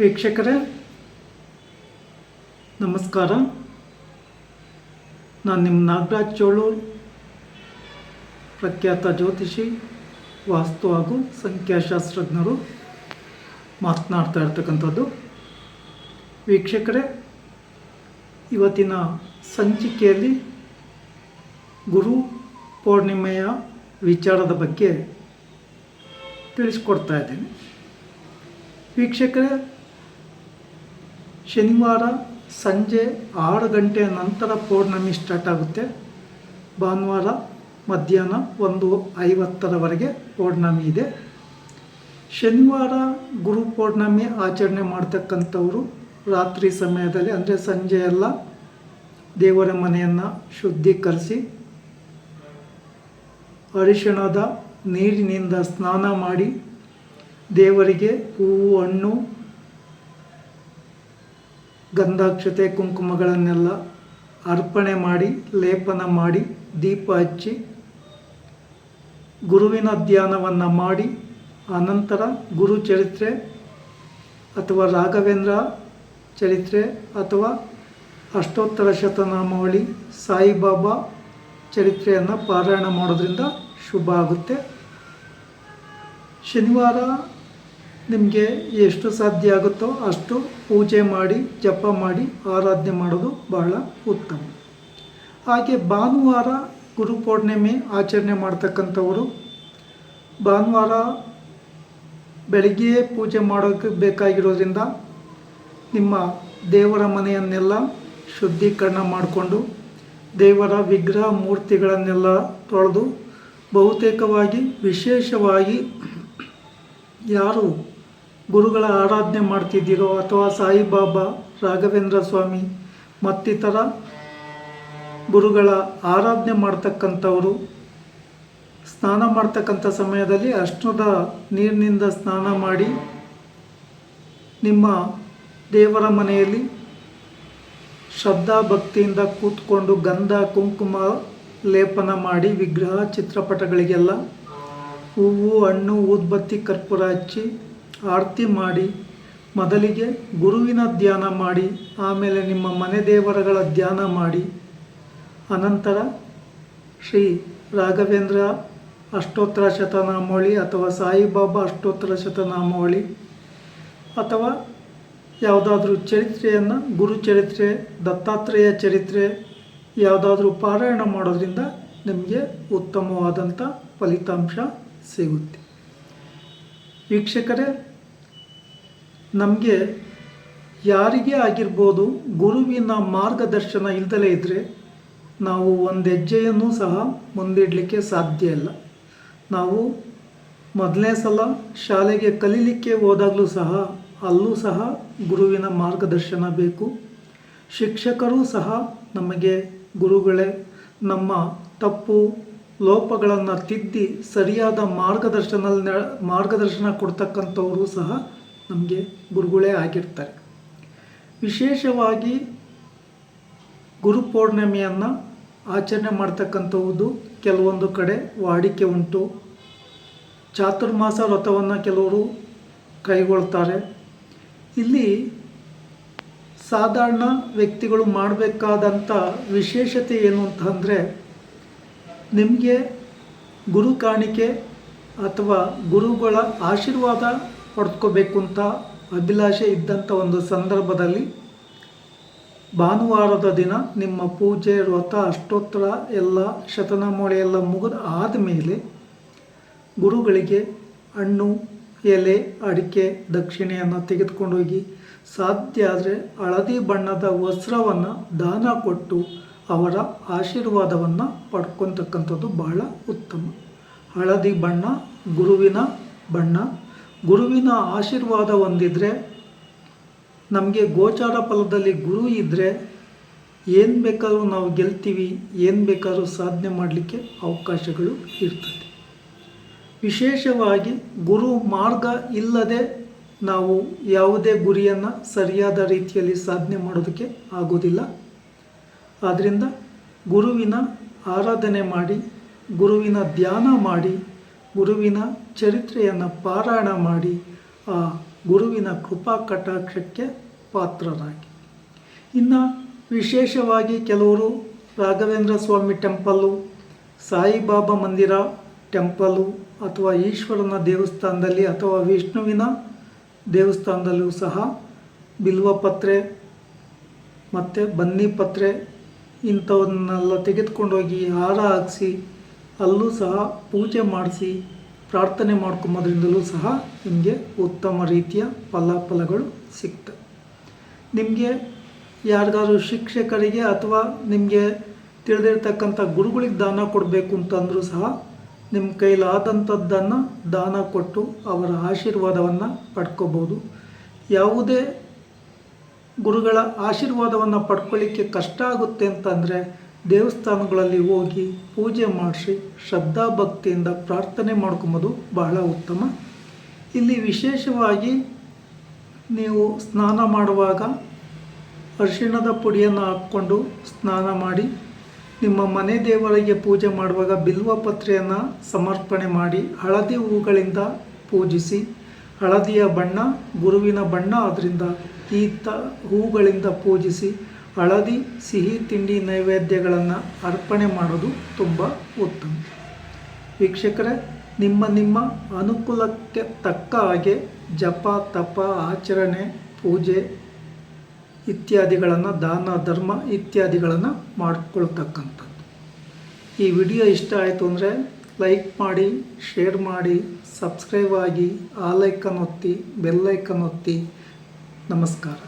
ವೀಕ್ಷಕರೇ, ನಮಸ್ಕಾರ. ನಾನು ನಿಮ್ಮ ನಾಗರಾಜ್ ಚೋಳೂರು ಪ್ರಖ್ಯಾತ ಜ್ಯೋತಿಷಿ, ವಾಸ್ತು ಹಾಗೂ ಸಂಖ್ಯಾಶಾಸ್ತ್ರಜ್ಞರು. ಮಾತನಾಡ್ತಾ ಇರ್ತಕ್ಕಂಥದ್ದು. ವೀಕ್ಷಕರೇ, ಇವತ್ತಿನ ಸಂಚಿಕೆಯಲ್ಲಿ ಗುರು ಪೂರ್ಣಿಮೆಯ ವಿಚಾರದ ಬಗ್ಗೆ ತಿಳಿಸ್ಕೊಡ್ತಾ ಇದ್ದೀನಿ. ವೀಕ್ಷಕರೇ ಶನಿವಾರ ಸಂಜೆ ಆರು ಗಂಟೆ ನಂತರ ಪೌರ್ಣಮಿ ಸ್ಟಾರ್ಟ್ ಆಗುತ್ತೆ. ಭಾನುವಾರ ಮಧ್ಯಾಹ್ನ ಒಂದು ಐವತ್ತರವರೆಗೆ ಪೌರ್ಣಮಿ ಇದೆ. ಶನಿವಾರ ಗುರು ಪೌರ್ಣಮಿ ಆಚರಣೆ ಮಾಡ್ತಕ್ಕಂಥವರು ರಾತ್ರಿ ಸಮಯದಲ್ಲಿ, ಅಂದರೆ ಸಂಜೆ ಎಲ್ಲ ದೇವರ ಮನೆಯನ್ನು ಶುದ್ಧೀಕರಿಸಿ ಅರಿಶಿಣದ ನೀರಿನಿಂದ ಸ್ನಾನ ಮಾಡಿ ದೇವರಿಗೆ ಹೂವು, ಹಣ್ಣು ಗಂಧಾಕ್ಷತೆ ಕುಂಕುಮಗಳನ್ನೆಲ್ಲ ಅರ್ಪಣೆ ಮಾಡಿ, ಲೇಪನ ಮಾಡಿ, ದೀಪ ಹಚ್ಚಿ, ಗುರುವಿನ ಧ್ಯಾನವನ್ನು ಮಾಡಿ ಅನಂತರ ಗುರು ಚರಿತ್ರೆ ಅಥವಾ ರಾಘವೇಂದ್ರ ಚರಿತ್ರೆ ಅಥವಾ ಅಷ್ಟೋತ್ತರ ಶತನಾಮಾವಳಿ, ಸಾಯಿಬಾಬಾ ಚರಿತ್ರೆಯನ್ನು ಪಾರಾಯಣ ಮಾಡೋದ್ರಿಂದ ಶುಭ ಆಗುತ್ತೆ. ಶನಿವಾರ ನಿಮಗೆ ಎಷ್ಟು ಸಾಧ್ಯ ಆಗುತ್ತೋ ಅಷ್ಟು ಪೂಜೆ ಮಾಡಿ, ಜಪ ಮಾಡಿ, ಆರಾಧನೆ ಮಾಡೋದು ಬಹಳ ಉತ್ತಮ. ಹಾಗೆ ಭಾನುವಾರ ಗುರುಪೌರ್ಣಿಮೆ ಆಚರಣೆ ಮಾಡ್ತಕ್ಕಂಥವರು, ಭಾನುವಾರ ಬೆಳಗ್ಗೆಯೇ ಪೂಜೆ ಮಾಡೋಕ್ಕೆ ಬೇಕಾಗಿರೋದ್ರಿಂದ ನಿಮ್ಮ ದೇವರ ಮನೆಯನ್ನೆಲ್ಲ ಶುದ್ಧೀಕರಣ ಮಾಡಿಕೊಂಡು, ದೇವರ ವಿಗ್ರಹ ಮೂರ್ತಿಗಳನ್ನೆಲ್ಲ ತೊಳೆದು ಬಹುತೇಕವಾಗಿ ವಿಶೇಷವಾಗಿ ಯಾರು ಗುರುಗಳ ಆರಾಧನೆ ಮಾಡ್ತಿದ್ದೀರೋ ಅಥವಾ ಸಾಯಿಬಾಬಾ, ರಾಘವೇಂದ್ರ ಸ್ವಾಮಿ ಮತ್ತಿತರ ಗುರುಗಳ ಆರಾಧನೆ ಮಾಡ್ತಕ್ಕಂಥವರು, ಸ್ನಾನ ಮಾಡ್ತಕ್ಕಂಥ ಸಮಯದಲ್ಲಿ ಅಷ್ಟದ ನೀರಿನಿಂದ ಸ್ನಾನ ಮಾಡಿ ನಿಮ್ಮ ದೇವರ ಮನೆಯಲ್ಲಿ ಶ್ರದ್ಧಾ ಭಕ್ತಿಯಿಂದ ಕೂತ್ಕೊಂಡು ಗಂಧ, ಕುಂಕುಮ, ಲೇಪನ ಮಾಡಿ ವಿಗ್ರಹ, ಚಿತ್ರಪಟಗಳಿಗೆಲ್ಲ ಹೂವು, ಹಣ್ಣು, ಊದ್ಬತ್ತಿ, ಕರ್ಪೂರ ಹಚ್ಚಿ ಆರತಿ ಮಾಡಿ, ಮೊದಲಿಗೆ ಗುರುವಿನ ಧ್ಯಾನ ಮಾಡಿ, ಆಮೇಲೆ ನಿಮ್ಮ ಮನೆ ದೇವರುಗಳ ಧ್ಯಾನ ಮಾಡಿ. ಅನಂತರ ಶ್ರೀ ರಾಘವೇಂದ್ರ ಅಷ್ಟೋತ್ತರ ಶತನಾಮಾವಳಿ ಅಥವಾ ಸಾಯಿಬಾಬಾ ಅಷ್ಟೋತ್ತರ ಶತನಾಮಾವಳಿ ಅಥವಾ ಯಾವುದಾದ್ರೂ ಚರಿತ್ರೆಯನ್ನು ಗುರು ಚರಿತ್ರೆ ದತ್ತಾತ್ರೇಯ ಚರಿತ್ರೆ ಯಾವುದಾದ್ರೂ ಪಾರಾಯಣ ಮಾಡೋದ್ರಿಂದ ನಿಮಗೆ ಉತ್ತಮವಾದಂಥ ಫಲಿತಾಂಶ ಸಿಗುತ್ತೆ. ವೀಕ್ಷಕರೇ ನಮಗೆ ಯಾರಿಗೇ ಆಗಿರ್ಬೋದು ಗುರುವಿನ ಮಾರ್ಗದರ್ಶನ ಇಲ್ದಲೇ ಇದ್ದರೆ ನಾವು ಒಂದು ಹೆಜ್ಜೆಯನ್ನು ಸಹ ಮುಂದಿಡಲಿಕ್ಕೆ ಸಾಧ್ಯ ಇಲ್ಲ. ನಾವು ಮೊದಲನೇ ಸಲ ಶಾಲೆಗೆ ಕಲೀಲಿಕ್ಕೆ ಹೋದಾಗಲೂ ಸಹ ಅಲ್ಲೂ ಸಹ ಗುರುವಿನ ಮಾರ್ಗದರ್ಶನ ಬೇಕು. ಶಿಕ್ಷಕರೂ ಸಹ ನಮಗೆ ಗುರುಗಳೇ ನಮ್ಮ ತಪ್ಪು ಲೋಪಗಳನ್ನು ತಿದ್ದಿ ಸರಿಯಾದ ಮಾರ್ಗದರ್ಶನ ಮಾರ್ಗದರ್ಶನ ಕೊಡ್ತಕ್ಕಂಥವರು ಸಹ ನಮಗೆ ಗುರುಗಳೇ ಆಗಿರ್ತಾರೆ. ವಿಶೇಷವಾಗಿ ಗುರು ಪೌರ್ಣಿಮೆಯನ್ನು ಆಚರಣೆ ಮಾಡ್ತಕ್ಕಂಥವುದು ಕೆಲವೊಂದು ಕಡೆ ವಾಡಿಕೆ ಉಂಟು. ಚಾತುರ್ಮಾಸ ವ್ರತವನ್ನು ಕೆಲವರು ಕೈಗೊಳ್ತಾರೆ. ಇಲ್ಲಿ ಸಾಧಾರಣ ವ್ಯಕ್ತಿಗಳು ಮಾಡಬೇಕಾದಂಥ ವಿಶೇಷತೆ ಏನು ಅಂತಂದರೆ ನಿಮಗೆ ಗುರು ಕಾಣಿಕೆ ಅಥವಾ ಗುರುಗಳ ಆಶೀರ್ವಾದ ಪಡ್ಕೋಬೇಕು ಅಂತ ಅಭಿಲಾಷೆ ಇದ್ದಂಥ ಒಂದು ಸಂದರ್ಭದಲ್ಲಿ ಭಾನುವಾರದ ದಿನ ನಿಮ್ಮ ಪೂಜೆ, ವ್ರತ, ಅಷ್ಟೋತ್ತರ ಎಲ್ಲ ಶತನಾಮಾವಳಿ ಎಲ್ಲ ಮುಗಿದ ಆದಮೇಲೆ ಗುರುಗಳಿಗೆ ಹಣ್ಣು, ಎಲೆ, ಅಡಿಕೆ, ದಕ್ಷಿಣೆಯನ್ನು ತೆಗೆದುಕೊಂಡೋಗಿ ಸಾಧ್ಯ ಆದರೆ ಹಳದಿ ಬಣ್ಣದ ವಸ್ತ್ರವನ್ನು ದಾನ ಕೊಟ್ಟು ಅವರ ಆಶೀರ್ವಾದವನ್ನು ಪಡ್ಕೊತಕ್ಕಂಥದ್ದು ಬಹಳ ಉತ್ತಮ. ಹಳದಿ ಬಣ್ಣ, ಗುರುವಿನ ಬಣ್ಣ. ಗುರುವಿನ ಆಶೀರ್ವಾದ ಹೊಂದಿದರೆ, ನಮಗೆ ಗೋಚಾರ ಫಲದಲ್ಲಿ ಗುರು ಇದ್ದರೆ ಏನು ಬೇಕಾದ್ರೂ ನಾವು ಗೆಲ್ತೀವಿ, ಏನು ಬೇಕಾದ್ರೂ ಸಾಧನೆ ಮಾಡಲಿಕ್ಕೆ ಅವಕಾಶಗಳು ಇರ್ತದೆ. ವಿಶೇಷವಾಗಿ ಗುರು ಮಾರ್ಗ ಇಲ್ಲದೆ ನಾವು ಯಾವುದೇ ಗುರಿಯನ್ನು ಸರಿಯಾದ ರೀತಿಯಲ್ಲಿ ಸಾಧನೆ ಮಾಡೋದಕ್ಕೆ ಆಗೋದಿಲ್ಲ. ಆದ್ದರಿಂದ ಗುರುವಿನ ಆರಾಧನೆ ಮಾಡಿ, ಗುರುವಿನ ಧ್ಯಾನ ಮಾಡಿ ಗುರುವಿನ ಚರಿತ್ರೆಯನ್ನು ಪಾರಾಯಣ ಮಾಡಿ ಆ ಗುರುವಿನ ಕೃಪಾ ಕಟಾಕ್ಷಕ್ಕೆ ಪಾತ್ರರಾಗಿ. ಇನ್ನು ವಿಶೇಷವಾಗಿ ಕೆಲವರು ರಾಘವೇಂದ್ರ ಸ್ವಾಮಿ ಟೆಂಪಲ್ಲು, ಸಾಯಿಬಾಬಾ ಮಂದಿರ ಟೆಂಪಲ್ಲು ಅಥವಾ ಈಶ್ವರನ ದೇವಸ್ಥಾನದಲ್ಲಿ ಅಥವಾ ವಿಷ್ಣುವಿನ ದೇವಸ್ಥಾನದಲ್ಲೂ ಸಹ ಬಿಲ್ವಪತ್ರೆ ಮತ್ತು ಬನ್ನಿಪತ್ರೆ ಇಂಥವನ್ನೆಲ್ಲ ತೆಗೆದುಕೊಂಡೋಗಿ ಹಾರ ಹಾಕಿಸಿ ಅಲ್ಲೂ ಸಹ ಪೂಜೆ ಮಾಡಿಸಿ ಪ್ರಾರ್ಥನೆ ಮಾಡ್ಕೊಂಬೋದ್ರಿಂದಲೂ ಸಹ ನಿಮಗೆ ಉತ್ತಮ ರೀತಿಯ ಫಲಾಫಲಗಳು ಸಿಗ್ತವೆ ನಿಮಗೆ ಯಾರಿಗಾದ್ರು ಶಿಕ್ಷಕರಿಗೆ ಅಥವಾ ನಿಮಗೆ ತಿಳಿದಿರ್ತಕ್ಕಂಥ ಗುರುಗಳಿಗೆ ದಾನ ಕೊಡಬೇಕು ಅಂತಂದರೂ ಸಹ ನಿಮ್ಮ ಕೈಲಾದಂಥದ್ದನ್ನು ದಾನ ಕೊಟ್ಟು ಅವರ ಆಶೀರ್ವಾದವನ್ನು ಪಡ್ಕೋಬೋದು. ಯಾವುದೇ ಗುರುಗಳ ಆಶೀರ್ವಾದವನ್ನು ಪಡ್ಕೊಳ್ಳಿಕ್ಕೆ ಕಷ್ಟ ಆಗುತ್ತೆ ಅಂತಂದರೆ ದೇವಸ್ಥಾನಗಳಲ್ಲಿ ಹೋಗಿ ಪೂಜೆ ಮಾಡಿಸಿ ಶ್ರದ್ಧಾಭಕ್ತಿಯಿಂದ ಪ್ರಾರ್ಥನೆ ಮಾಡ್ಕೊಂಬೋದು ಬಹಳ ಉತ್ತಮ. ಇಲ್ಲಿ ವಿಶೇಷವಾಗಿ ನೀವು ಸ್ನಾನ ಮಾಡುವಾಗ ಅರಿಶಿಣದ ಪುಡಿಯನ್ನು ಹಾಕ್ಕೊಂಡು ಸ್ನಾನ ಮಾಡಿ, ನಿಮ್ಮ ಮನೆ ದೇವರಿಗೆ ಪೂಜೆ ಮಾಡುವಾಗ ಬಿಲ್ವ ಪತ್ರೆಯನ್ನು ಸಮರ್ಪಣೆ ಮಾಡಿ, ಹಳದಿ ಹೂಗಳಿಂದ ಪೂಜಿಸಿ, ಹಳದಿಯ ಬಣ್ಣ, ಗುರುವಿನ ಬಣ್ಣ ಅದರಿಂದ ಈ ತ ಹೂಗಳಿಂದ ಪೂಜಿಸಿ ಹಳದಿ, ಸಿಹಿ ತಿಂಡಿ ನೈವೇದ್ಯಗಳನ್ನು ಅರ್ಪಣೆ ಮಾಡೋದು ತುಂಬ ಉತ್ತಮ. ವೀಕ್ಷಕರೇ, ನಿಮ್ಮ ನಿಮ್ಮ ಅನುಕೂಲಕ್ಕೆ ತಕ್ಕ ಹಾಗೆ ಜಪ, ತಪ, ಆಚರಣೆ, ಪೂಜೆ ಇತ್ಯಾದಿಗಳನ್ನು, ದಾನ, ಧರ್ಮ ಇತ್ಯಾದಿಗಳನ್ನು ಮಾಡಿಕೊಳ್ತಕ್ಕಂಥದ್ದು. ಈ ವಿಡಿಯೋ ಇಷ್ಟ ಆಯಿತು ಅಂದರೆ ಲೈಕ್ ಮಾಡಿ, ಶೇರ್ ಮಾಡಿ, ಸಬ್ಸ್ಕ್ರೈಬ್ ಆಗಿ, ಆ ಲೈಕನ್ ಒತ್ತಿ ಬೆಲ್ಲೈಕನ್ ಒತ್ತಿ. ನಮಸ್ಕಾರ.